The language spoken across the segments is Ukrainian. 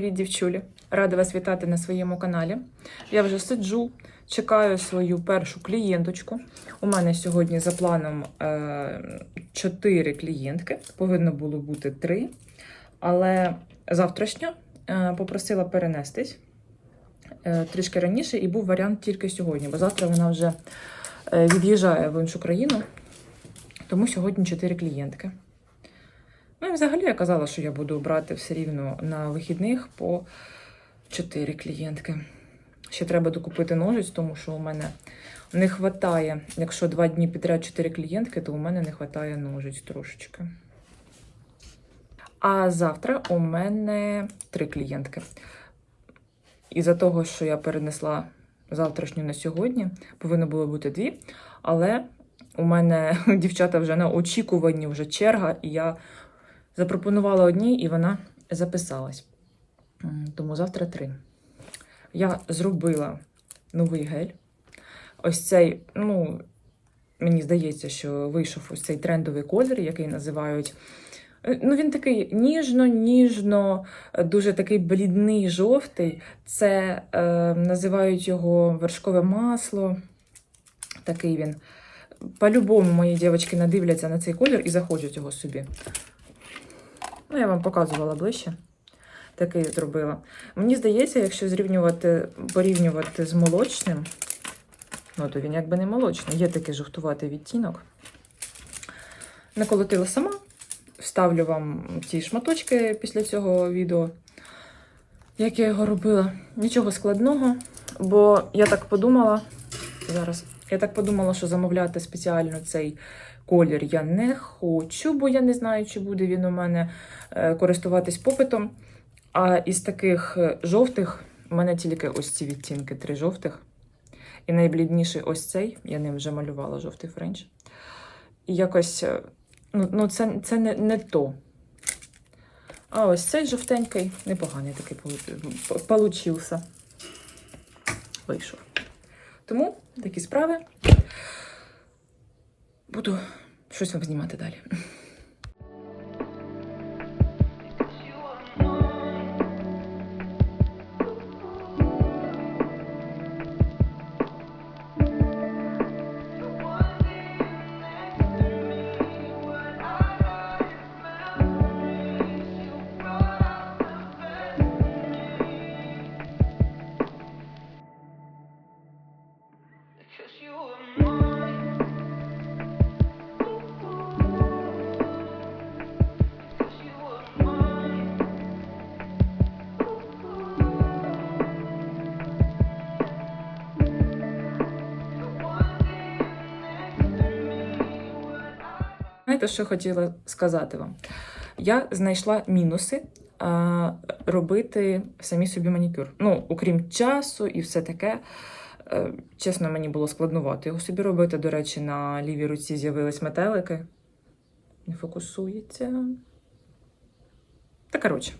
Привіт, дівчулі! Рада вас вітати на своєму каналі. Я вже сиджу, чекаю свою першу клієнточку. У мене сьогодні за планом е, 4 клієнтки, повинно було бути 3, але завтрашня е, попросила перенестись е, трішки раніше, і був варіант тільки сьогодні, бо завтра вона вже е, від'їжджає в іншу країну, тому сьогодні 4 клієнтки. Ну і взагалі я казала, що я буду брати все рівно на вихідних по 4 клієнтки. Ще треба докупити ножиць, тому що у мене не вистачає, якщо два дні підряд 4 клієнтки, то у мене не вистачає ножиць трошечки. А завтра у мене 3 клієнтки. Із-за того, що я перенесла завтрашню на сьогодні, повинно було бути дві, але у мене дівчата вже на очікуванні вже черга, і я запропонувала одній, і вона записалась. Тому завтра три. Я зробила новий гель. Ось цей, ну, мені здається, що вийшов ось цей трендовий колір, який називають. е, Ну, він такий ніжно-ніжно, е, дуже такий блідний жовтий. Це е, називають його вершкове масло. Такий він. По-любому мої дівчатки надивляться на цей колір і захочуть його собі. Ну, я вам показувала ближче. Такий зробила. Мені здається, якщо зрівнювати, порівнювати з молочним, ну, то він якби не молочний, є такий жовтуватий відтінок. Наколотила сама. Вставлю вам ті шматочки після цього відео, як я його робила. Нічого складного, бо я так подумала. Зараз. Я так подумала, що замовляти спеціально цей колір я не хочу, бо я не знаю, чи буде він у мене е, користуватись попитом. А із таких е, жовтих у мене тільки ось ці відтінки, три жовтих. І найблідніший ось цей. Я ним вже малювала жовтий френч. І якось, е, ну, ну це, це не, не то. А ось цей жовтенький, непоганий такий получився. Вийшов. Тому такі справи. Буду щось вам знімати далі. Знаєте, що хотіла сказати вам? Я знайшла мінуси а, робити самі собі манікюр. Ну, окрім часу і все таке. Е, Чесно, мені було складнувато його собі робити. До речі, на лівій руці з'явились метелики. Не фокусується. Та коротше.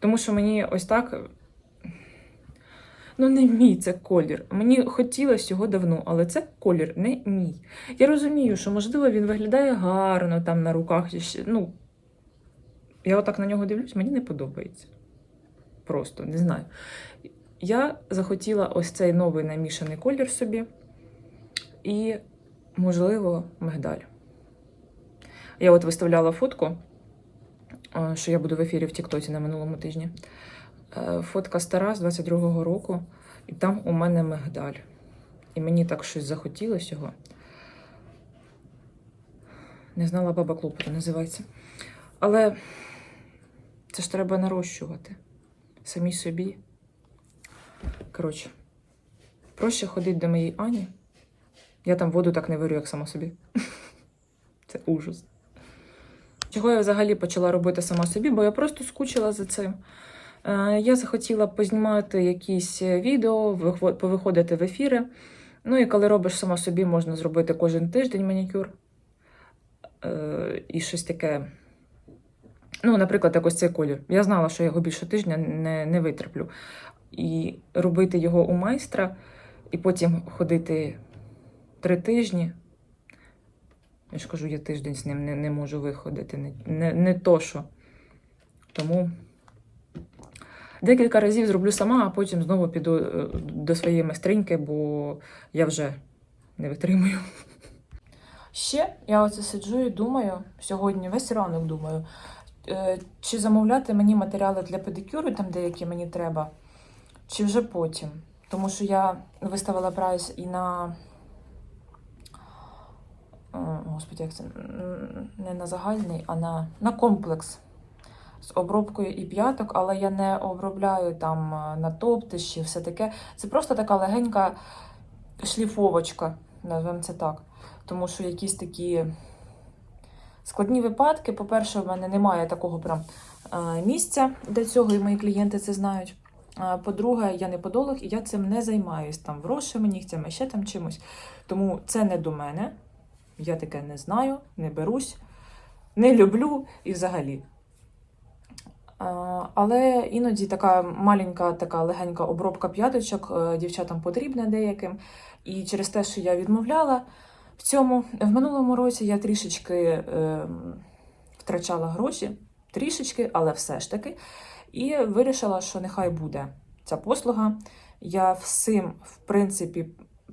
Тому що мені ось так. Ну, не мій це колір. Мені хотілося його давно, але це колір не мій. Я розумію, що, можливо, він виглядає гарно там на руках. Ну, я отак на нього дивлюсь, мені не подобається. Просто не знаю. Я захотіла ось цей новий намішаний колір собі і, можливо, мигдаль. Я от виставляла фотку, що я буду в ефірі в Тіктоці на минулому тижні. Е, Фотка стара з 22-го року, і там у мене мигдаль. І мені так щось захотілося його. Не знала баба клопоту, називається. Але це ж треба нарощувати самі собі. Коротше, проще ходити до моєї Ані. Я там воду так не варю, як сама собі. Це ужас. Чого я взагалі почала робити сама собі, бо я просто скучила за цим. Е, Я захотіла познімати якісь відео, повиходити в ефіри. Ну і коли робиш сама собі, можна зробити кожен тиждень манікюр. Е, І щось таке. Ну, наприклад, як ось цей колір. Я знала, що я його більше тижня не, не витерплю. І робити його у майстра, і потім ходити три тижні. Я ж кажу, я тиждень з ним не, не можу виходити. Не, не, не то що. Тому Декілька разів зроблю сама, а потім знову піду е, до своєї майстриньки, бо я вже не витримую. Ще я оце сиджу і думаю, сьогодні весь ранок думаю, е, чи замовляти мені матеріали для педикюру, там деякі мені треба, чи вже потім. Тому що я виставила прайс і на. е, Господи, як це? Не на загальний, а на, на комплекс з обробкою і п'яток, але я не обробляю там е, на топтищі, все таке. Це просто така легенька шліфовочка, назвемо це так. Тому що якісь такі складні випадки. По-перше, в мене немає такого прям е, місця для цього, і мої клієнти це знають. По-друге, я не подолог і я цим не займаюсь там врошами, нігтями, ще там чимось. Тому це не до мене. Я таке не знаю, не берусь, не люблю і взагалі. Але іноді така маленька, така легенька обробка п'яточок е, дівчатам потрібна деяким. І через те, що я відмовляла в цьому, в минулому році я трішечки е, втрачала гроші, трішечки, але все ж таки. І вирішила, що нехай буде ця послуга. Я всім, в принципі,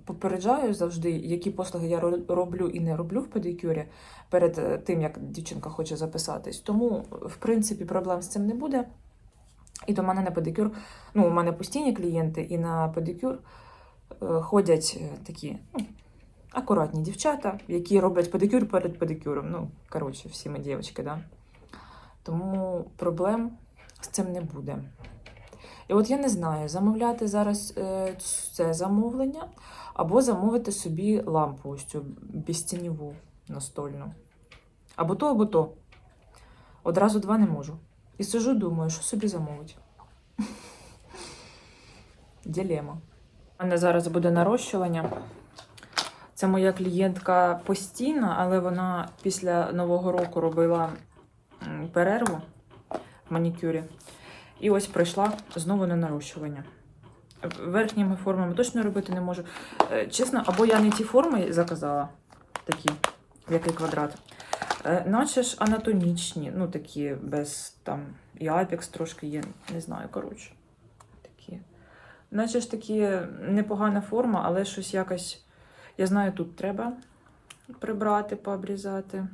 попереджаю завжди, які послуги я роблю і не роблю в педикюрі перед е, тим, як дівчинка хоче записатись. Тому, в принципі, проблем з цим не буде. І до мене на педикюр, ну, у мене постійні клієнти, і на педикюр е, ходять е, такі ну, акуратні дівчата, які роблять педикюр перед педикюром. Ну, коротше, всі ми дівчатки, да. Тому проблем з цим не буде. І от я не знаю, замовляти зараз це замовлення, або замовити собі лампу ось цю безтіньову настольну. Або то, або то. Одразу два не можу. І сижу, думаю, що собі замовить. Ділема. У мене зараз буде нарощування. Це моя клієнтка постійна, але вона після Нового року робила перерву в манікюрі. І ось прийшла знову на нарощування. Верхніми формами точно робити не можу. Е, Чесно, або я не ті форми заказала, такі, який квадрат. Е, Наче ж анатомічні, ну такі без там і апекс трошки є, не знаю, коротше. Такі. Наче ж такі непогана форма, але щось якось. Я знаю, тут треба прибрати, пообрізати.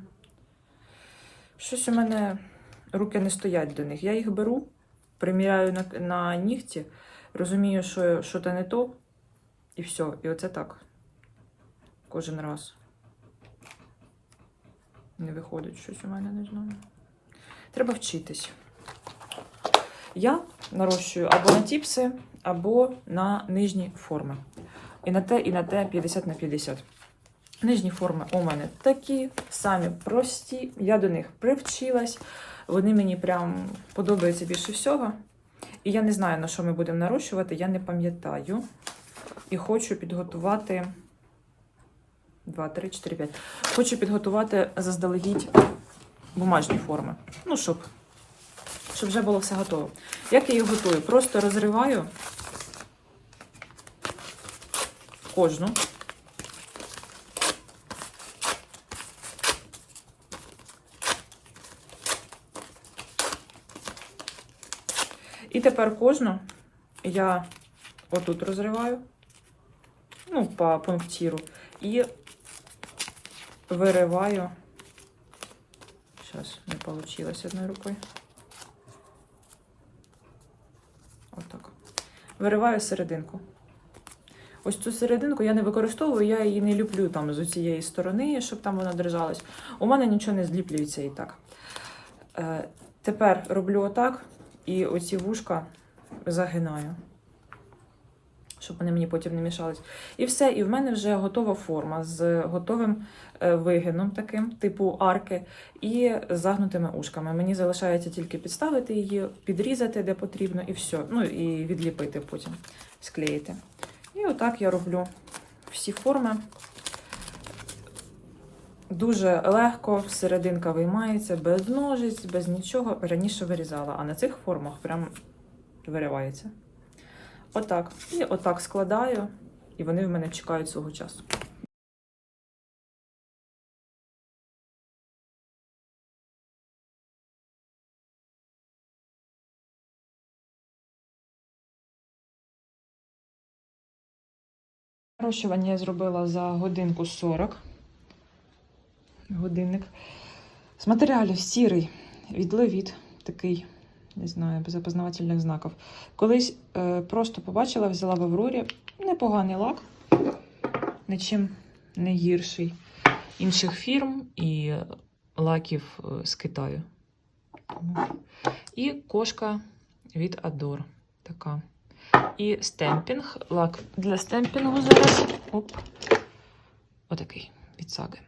Щось у мене руки не стоять до них. Я їх беру, приміряю на, на нігті, розумію, що, що це не то, і все. І оце так. Кожен раз. Не виходить щось у мене, не знаю. Треба вчитись. Я нарощую або на тіпси, або на нижні форми. І на те, і на те 50 на 50. Нижні форми у мене такі, самі прості. Я до них привчилась. Вони мені прям подобаються більше всього. І я не знаю, на що ми будемо нарощувати, я не пам'ятаю. І хочу підготувати. 2, 3, 4, 5. Хочу підготувати заздалегідь бумажні форми. Ну, щоб, щоб вже було все готово. Як я їх готую? Просто розриваю кожну. І тепер кожну я отут розриваю, ну, по пунктиру, і вириваю. Зараз не вийшло одною рукою. Отак. Вириваю серединку. Ось цю серединку я не використовую, я її не люблю там з цієї сторони, щоб там вона держалась. У мене нічого не зліплюється і так. Е, тепер роблю отак і оці вушка загинаю, щоб вони мені потім не мішались. І все, і в мене вже готова форма з готовим е, вигином таким, типу арки, і загнутими ушками. Мені залишається тільки підставити її, підрізати де потрібно, і все. Ну і відліпити потім, склеїти. І отак я роблю всі форми. Дуже легко серединка виймається без ножиць, без нічого. Раніше вирізала, а на цих формах прям виривається. Отак. І отак складаю, і вони в мене чекають свого часу. Вирощування я зробила за годинку 40. Годинник. З матеріалів сірий, від левіт, такий, не знаю, без опознавательних знаків. Колись е, просто побачила, взяла в Аврорі непоганий лак, нічим не гірший інших фірм і лаків е, з Китаю. І кошка від Adore. Така. І стемпінг. Лак для стемпінгу зараз. Оп. Отакий від саги.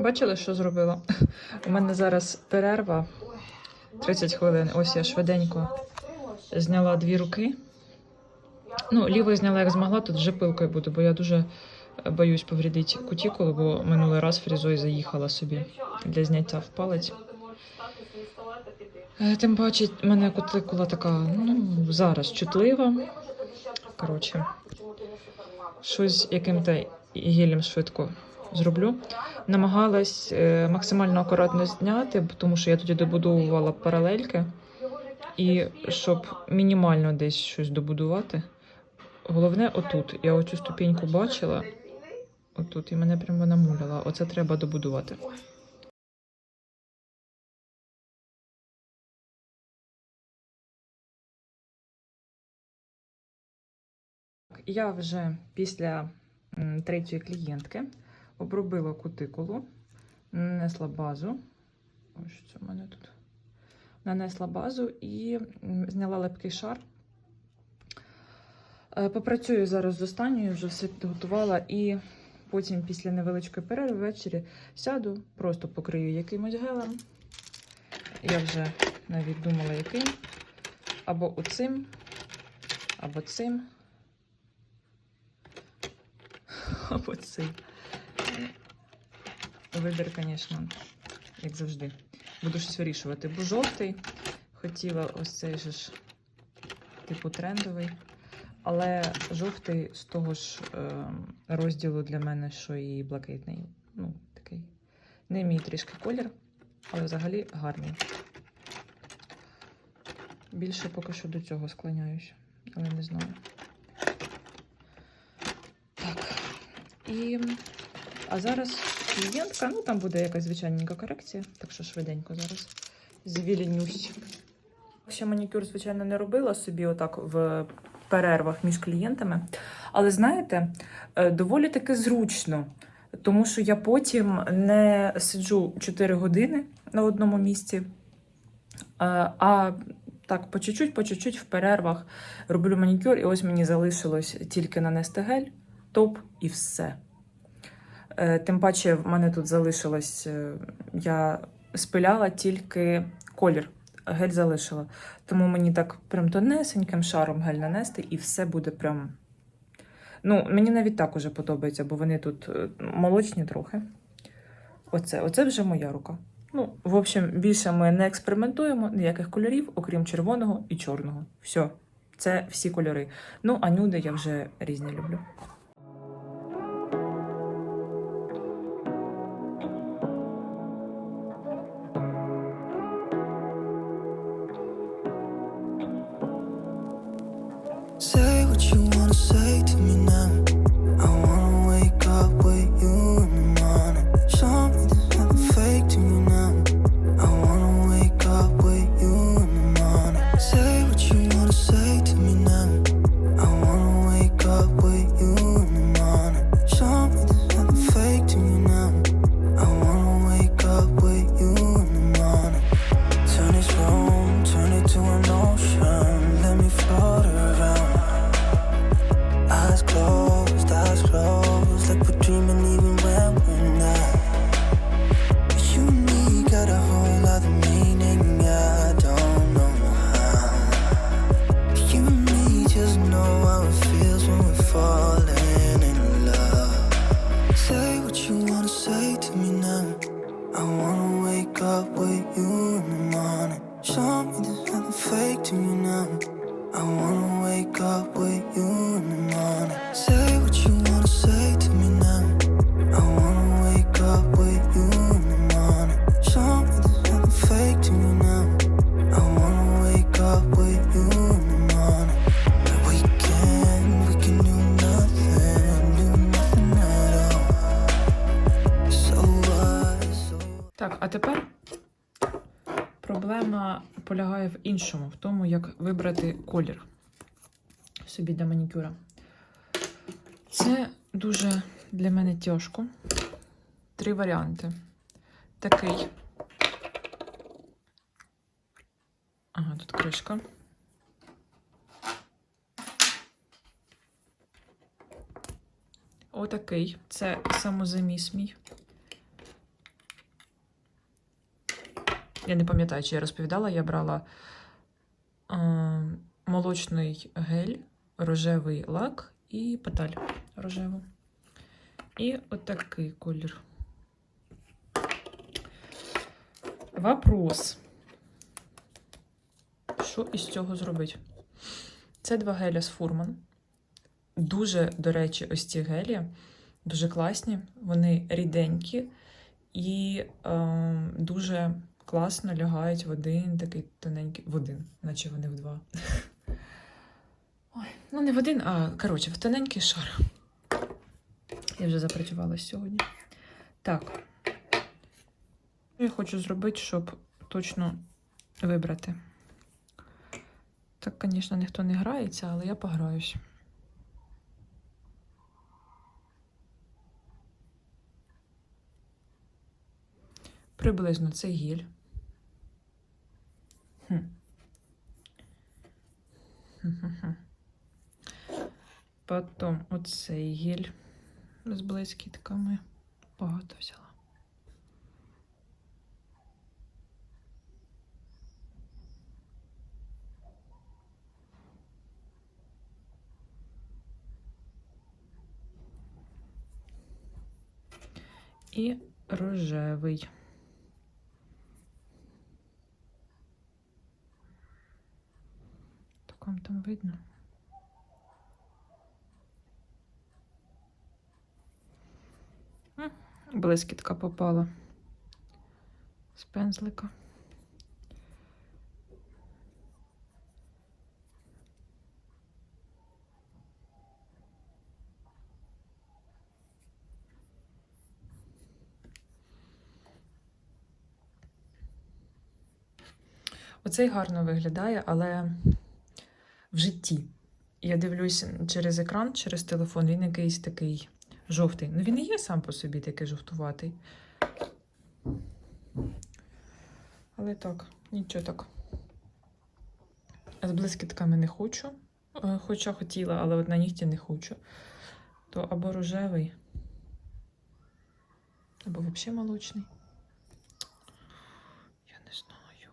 Бачили, що зробила? У мене зараз перерва 30 хвилин. Ось я швиденько зняла дві руки. Ну, лівою зняла як змогла, тут вже пилкою буду, бо я дуже боюсь повредити кутікулу, бо минулий раз фрізою заїхала собі для зняття в палець. Е, Тим паче, в мене кутикула така, ну, зараз чутлива. Коротше, щось яким-то гелем швидко зроблю. Намагалась е, максимально акуратно зняти, тому що я тоді добудовувала паралельки. І щоб мінімально десь щось добудувати. Головне, отут. Я оцю ступеньку бачила. Отут, і мене прямо намуляла. Оце треба добудувати. Я вже після третьої клієнтки обробила кутикулу, нанесла базу. Ось що в мене тут. Нанесла базу і зняла лепкий шар. Е, Попрацюю зараз з останньою, вже все підготувала, і потім, після невеличкої перерви, ввечері сяду, просто покрию якимось гелем. Я вже навіть думала, яким. Або оцим, або цим. Або цим. Вибір, звісно, як завжди. Буду щось вирішувати. Бо жовтий. Хотіла ось цей же ж, типу, трендовий. Але жовтий з того ж е, розділу для мене, що і блакитний. Ну, такий. Не мій трішки колір, але взагалі гарний. Більше поки що до цього склоняюсь, але не знаю. Так. І... А зараз клієнтка, ну там буде якась звичайненька корекція, так що швиденько зараз звільнюсь. Ще манікюр, звичайно, не робила собі отак в перервах між клієнтами. Але знаєте, е, доволі таки зручно, тому що я потім не сиджу 4 години на одному місці, е, а так по чуть-чуть, по чуть-чуть в перервах роблю манікюр, і ось мені залишилось тільки нанести гель, топ і все. Е, Тим паче, в мене тут залишилось, е, я спиляла тільки колір, гель залишила. Тому мені так прям тонесеньким шаром гель нанести, і все буде прям. Ну, мені навіть так уже подобається, бо вони тут е, молочні трохи. Оце, оце вже моя рука. Ну, в общем, більше ми не експериментуємо ніяких кольорів, окрім червоного і чорного. Все, це всі кольори. Ну, а нюди я вже різні люблю. Вибрати колір собі для манікюра. Це дуже для мене тяжко. Три варіанти. Такий. Ага, тут кришка. Отакий. Це самозаміс мій. Я не пам'ятаю, чи я розповідала, я брала молочний гель, рожевий лак і паталь рожеву. І отакий колір. Вопрос. Що із цього зробити? Це два геля з фурман. Дуже, до речі, ось ці гелі дуже класні, вони ріденькі і е, дуже класно лягають в один такий тоненький. В один, наче вони в два. Ой, ну не в один, а коротше, в тоненький шар. Я вже запрацювалася сьогодні. Так. Що я хочу зробити, щоб точно вибрати. Так, звісно, ніхто не грається, але я пограюсь. Приблизно це гіль. Потім оцей гіль з блискітками. Багато взяла. І рожевий. Так вам там видно? Блискітка попала з пензлика. Оцей гарно виглядає, але в житті. Я дивлюсь через екран, через телефон, він якийсь такий жовтий. Ну, він і є сам по собі такий жовтуватий. Але так, нічого так. З блискітками не хочу. Е, Хоча хотіла, але от на нігті не хочу. То або рожевий, або взагалі молочний. Я не знаю.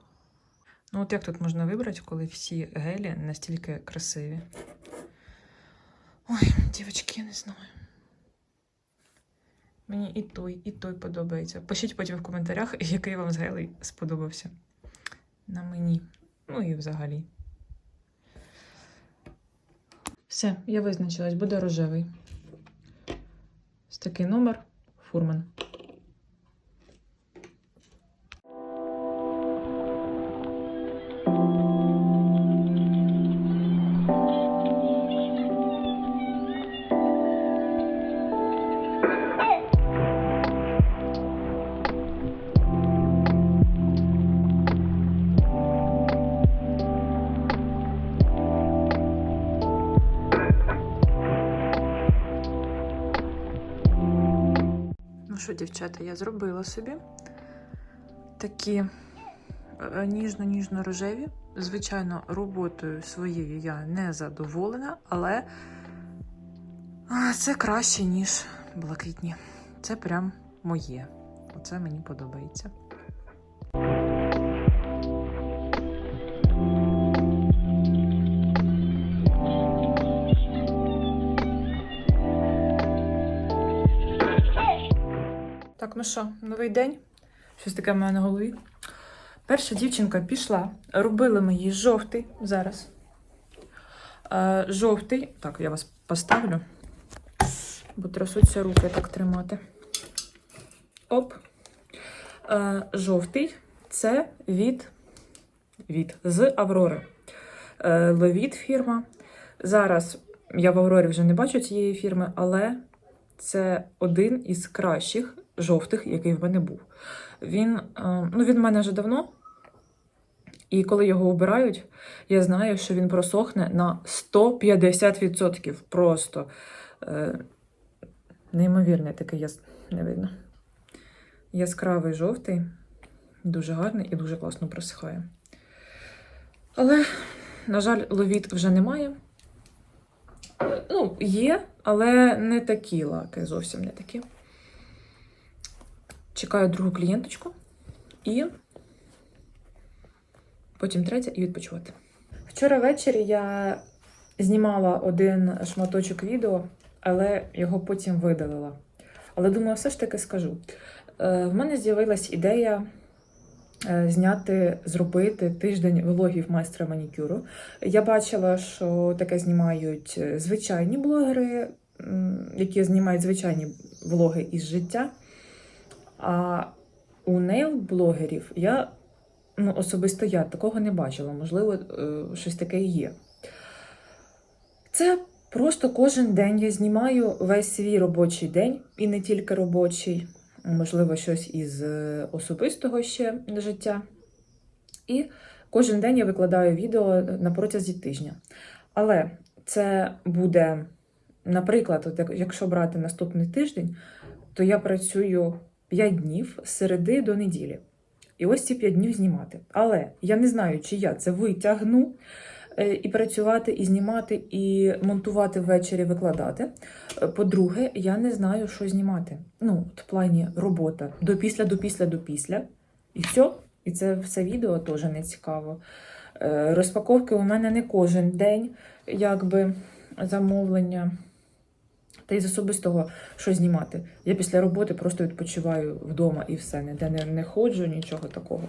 Ну, от як тут можна вибрати, коли всі гелі настільки красиві? Ой, дівчатки, я не знаю. Мені і той, і той подобається. Пишіть потім в коментарях, який вам з гелей сподобався. На мені. Ну і взагалі. Все, я визначилась, буде рожевий. Ось такий номер фурман. Дівчата, я зробила собі такі е, ніжно-ніжно-рожеві. Звичайно, роботою своєю я не задоволена, але це краще, ніж блакитні. Це прям моє. Оце мені подобається. Ну що, новий день. Щось таке в мене на голові. Перша дівчинка пішла. Робили ми їй жовтий зараз. Е, жовтий. Так, я вас поставлю. Бо трясуться руки так тримати. Оп. Е, жовтий це від, від з Аврори. Е, Левіт фірма. Зараз я в Аврорі вже не бачу цієї фірми, але це один із кращих жовтих, який в мене був. Він, е, ну, він в мене вже давно. І коли його обирають, я знаю, що він просохне на 150%. Просто е, неймовірний такий яс... не видно. Яскравий жовтий, дуже гарний і дуже класно просихає. Але, на жаль, ловіт вже немає. Е, Ну, є, але не такі лаки, зовсім не такі. Чекаю другу клієнточку і потім третя і відпочивати. Вчора ввечері я знімала один шматочок відео, але його потім видалила. Але думаю, все ж таки скажу. Е, В мене з'явилась ідея е, зняти, зробити тиждень влогів майстра манікюру. Я бачила, що таке знімають е, звичайні блогери, які знімають звичайні влоги із життя. А у нейл-блогерів я ну, особисто я такого не бачила. Можливо, е, щось таке є. Це просто кожен день я знімаю весь свій робочий день, і не тільки робочий, можливо, щось із е, особистого ще життя. І кожен день я викладаю відео на протязі тижня. Але це буде, наприклад, от якщо брати наступний тиждень, то я працюю 5 днів з середи до неділі. І ось ці 5 днів знімати. Але я не знаю, чи я це витягну е, і працювати, і знімати, і монтувати ввечері, викладати. Е, По-друге, я не знаю, що знімати. Ну, в плані робота до після, до після, до після. І все. І це все відео теж не цікаво. Е, Розпаковки у мене не кожен день, якби замовлення. Та й з особистого що знімати. Я після роботи просто відпочиваю вдома і все, ніде не, не ходжу, нічого такого.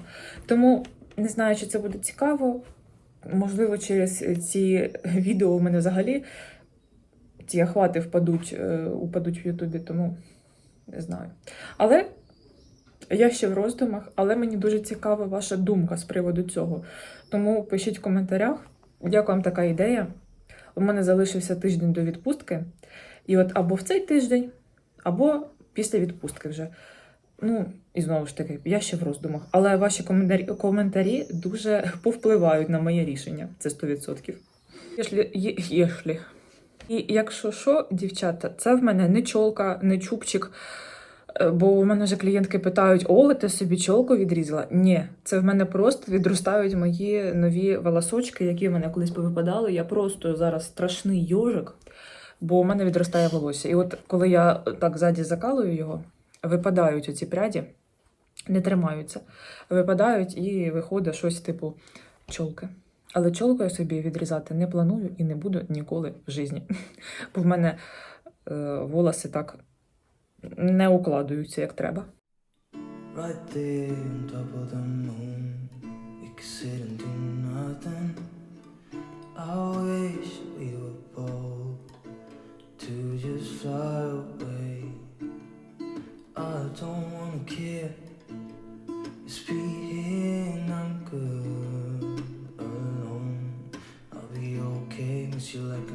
Тому не знаю, чи це буде цікаво. Можливо, через ці відео у мене взагалі ці охвати впадуть, е, упадуть в Ютубі, тому не знаю. Але я ще в роздумах, але мені дуже цікава ваша думка з приводу цього. Тому пишіть в коментарях, як вам така ідея. У мене залишився тиждень до відпустки. І от або в цей тиждень, або після відпустки вже. Ну, і знову ж таки, я ще в роздумах. Але ваші коментарі, дуже повпливають на моє рішення. Це 100%. Єшлі, є- єшлі. І якщо що, дівчата, це в мене не чолка, не чубчик. Е, Бо у мене вже клієнтки питають: Оля, ти собі чолку відрізала? Ні, це в мене просто відростають мої нові волосочки, які в мене колись повипадали. Я просто зараз страшний йожик, бо у мене відростає волосся. І от коли я так ззаді закалую його, випадають оці пряді, не тримаються, випадають і виходить щось типу чолки. Але чолку я собі відрізати не планую і не буду ніколи в житті. Бо в мене е, волоси так не укладаються як треба. Right there on top of the moon, to just fly away. I don't wanna care. It's being here I'm good alone. I'll be okay, miss you like